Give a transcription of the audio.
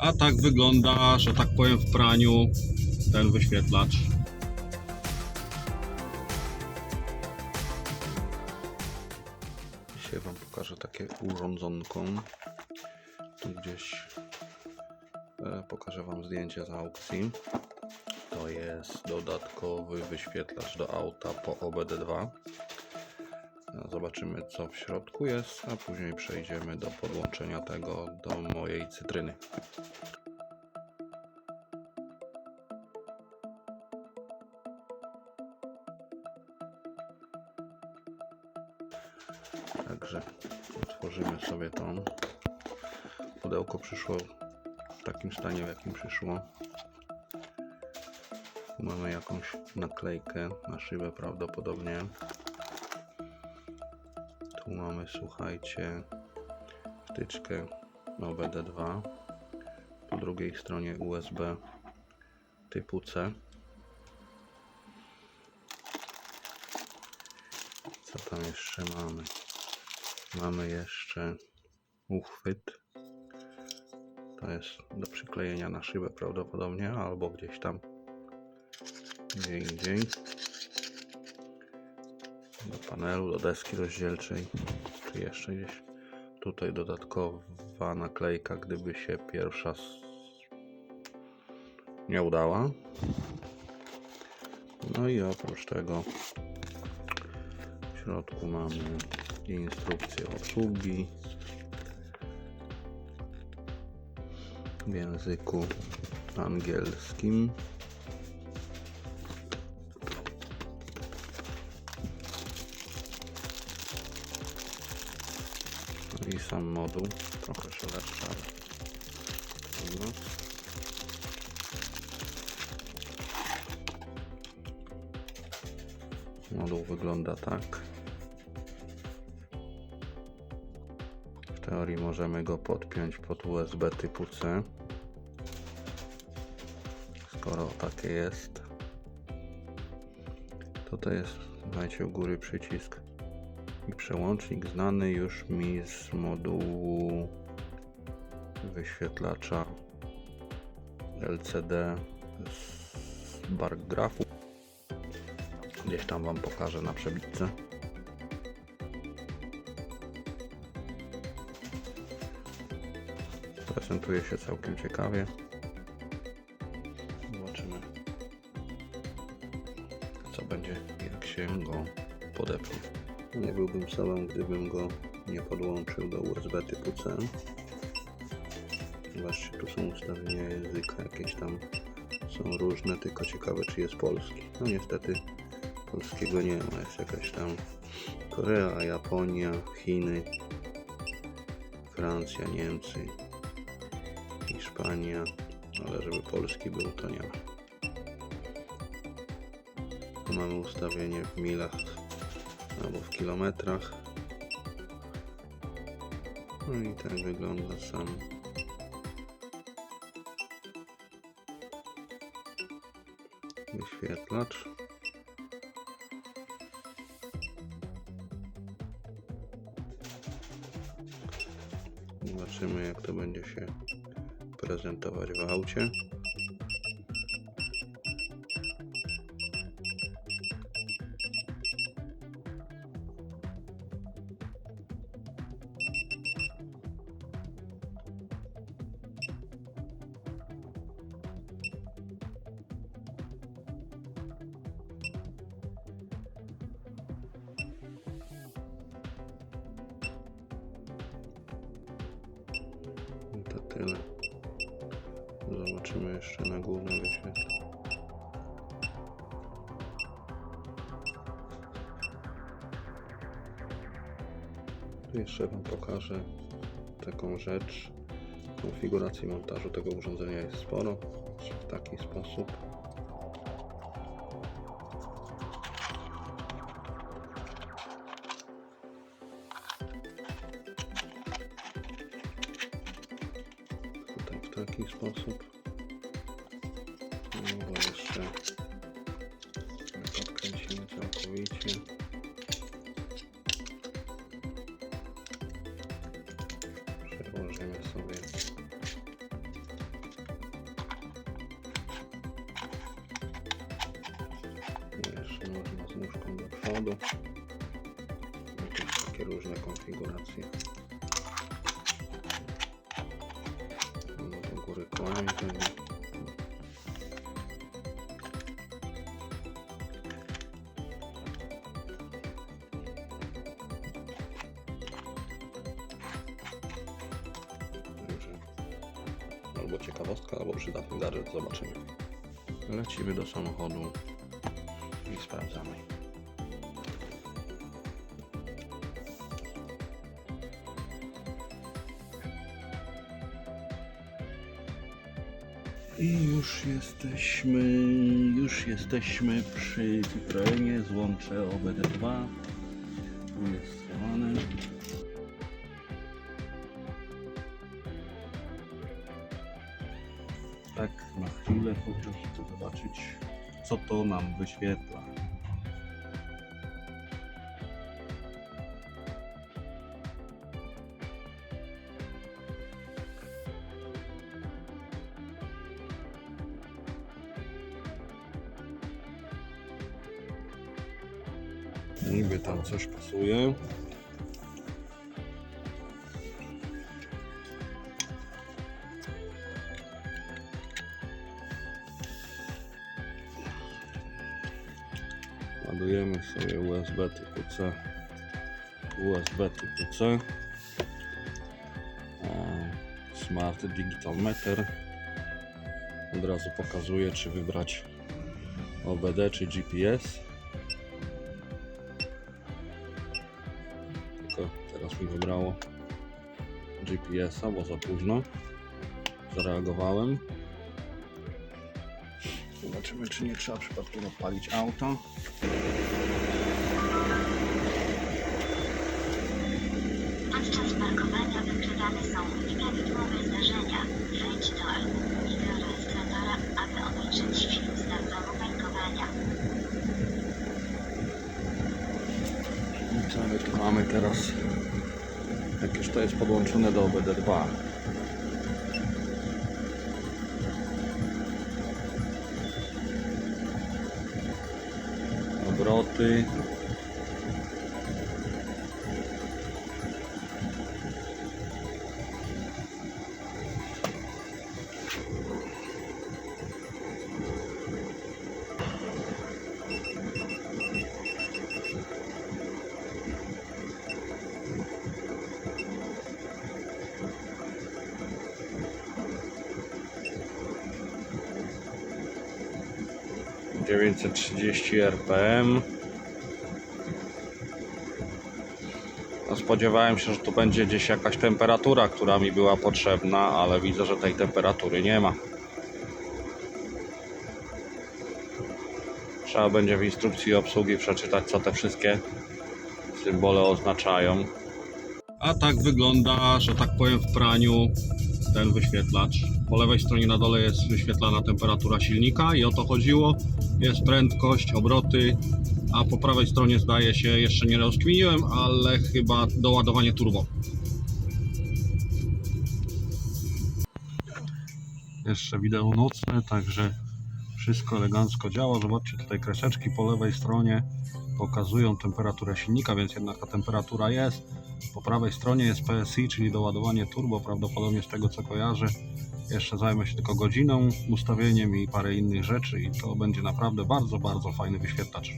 A tak wygląda, że tak powiem, w praniu ten wyświetlacz. Dzisiaj Wam pokażę takie urządzonko. Tu gdzieś e, pokażę Wam zdjęcie z aukcji. To jest dodatkowy wyświetlacz do auta po OBD2. Zobaczymy co w środku jest, a później przejdziemy do podłączenia tego do mojej cytryny. Także otworzymy sobie to. Pudełko przyszło w takim stanie, w jakim przyszło. Mamy jakąś naklejkę na szybę prawdopodobnie. Mamy, słuchajcie, wtyczkę OBD2. Po drugiej stronie USB typu C. Co tam jeszcze mamy? Mamy jeszcze uchwyt. To jest do przyklejenia na szybę prawdopodobnie, albo gdzieś tam gdzie indziej. Do panelu, do deski rozdzielczej, czy jeszcze gdzieś. Tutaj dodatkowa naklejka, gdyby się pierwsza nie udała. No i oprócz tego w środku mamy instrukcję obsługi w języku angielskim. Sam moduł, trochę szeleszcza, trudno. Moduł wygląda tak. W teorii możemy go podpiąć pod USB typu C. Skoro takie jest. Tutaj jest, słuchajcie, u góry przycisk i przełącznik znany już mi z modułu wyświetlacza LCD z bar grafu. Gdzieś tam Wam pokażę na przebitce. Prezentuje się całkiem ciekawie. Zobaczymy, co będzie, jak się go podepnie. Nie byłbym sobą, gdybym go nie podłączył do USB typu C. Zobaczcie, tu są ustawienia języka, jakieś tam są różne, tylko ciekawe czy jest polski. No niestety polskiego nie ma, jest jakaś tam Korea, Japonia, Chiny, Francja, Niemcy, Hiszpania, ale żeby polski był to nie ma. Tu mamy ustawienie w milach albo w kilometrach. No i tak wygląda sam wyświetlacz. Zobaczymy jak to będzie się prezentować w aucie. Zobaczymy jeszcze na głównym wyświetlaczu. Tu jeszcze Wam pokażę taką rzecz. Konfiguracji montażu tego urządzenia jest sporo. W taki sposób. taki sposób. No bo jeszcze podkręcimy całkowicie. Przełożymy sobie jeszcze można z nóżką do przodu. Jakieś takie różne konfiguracje. Albo ciekawostka, albo przydatny gadżet, zobaczymy. Lecimy do samochodu i sprawdzamy. I już jesteśmy, już jesteśmy przy Citroenie, złącze OBD2. Tu jest schowane. Tak, na chwilę chociaż chcę zobaczyć, co to nam wyświetla. Coś pasuje. Ładujemy sobie USB typu C. USB typu C. Smart Digital Meter. Od razu pokazuje, czy wybrać OBD czy GPS. Teraz mi wybrało GPS-a, bo za późno zareagowałem. Zobaczymy, czy nie trzeba przypadkiem odpalić auta. Podczas parkowania wykrywane są nieprawidłowe zdarzenia. Wejdź do albumowego rejestratora, aby obejrzeć film z domu parkowania. I co my tu mamy teraz? Już to jest podłączone do OBD2. Obroty. Dziewięćset trzydzieści RPM. No, spodziewałem się, że tu będzie gdzieś jakaś temperatura, która mi była potrzebna, ale widzę, że tej temperatury nie ma. Trzeba będzie w instrukcji obsługi przeczytać, co te wszystkie symbole oznaczają. A tak wygląda, że tak powiem, w praniu ten wyświetlacz. Po lewej stronie na dole jest wyświetlana temperatura silnika i o to chodziło. Jest prędkość, obroty, a po prawej stronie zdaje się, jeszcze nie rozkminiłem, ale chyba doładowanie turbo. Jeszcze wideo nocne, także wszystko elegancko działa. Zobaczcie tutaj kreseczki po lewej stronie pokazują temperaturę silnika, więc jednak ta temperatura jest. Po prawej stronie jest PSI, czyli doładowanie turbo, prawdopodobnie z tego co kojarzę. Jeszcze zajmę się tylko godziną, ustawieniem i parę innych rzeczy i to będzie naprawdę bardzo, bardzo fajny wyświetlacz.